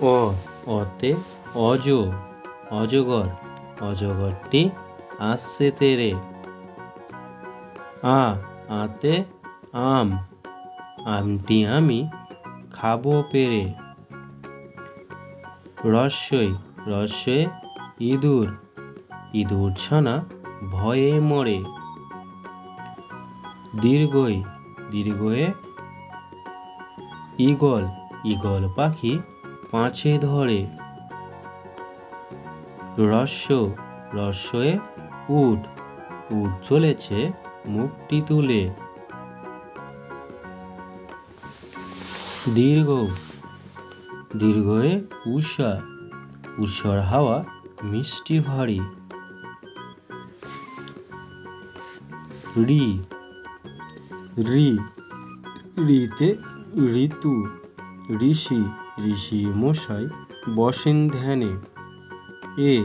অ অতে অজ, অজগর, অজগরটি আসছে তেরে। আ, আতে আম, আমটি আমি খাব পেরে। রস্যই, রস্যে ইঁদুর ইঁদুর ছানা ভয়ে মরে। দীর্ঘই, দীর্ঘয়ে ঈগল ঈগল পাখি পাঁচে ধরে। রস্য রস্যয়ে উট উট চলেছে মুখটি তুলে। দীর্ঘ, দীর্ঘয়ে উষা উষার হাওয়া মিষ্টি ভারী। রি রি, রিতে ঋতু, ঋষি ঋষি মশাই বসেন ধ্যানে। এ,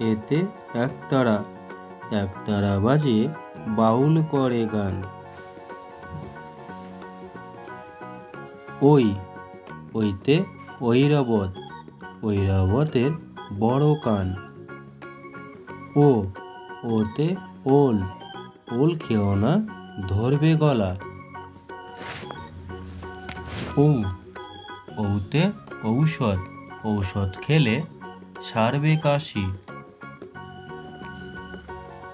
এতে একতারা একতারা বাজে বাউল করে গান। ওই, ওইতে ঐরাবত, ঐরাবতের বড় কান। ও, ওতে ওল ওল খেও না ধরবে গলা। ও ওতে ঔষধ ঔষধ খেলে সারবে কাশি।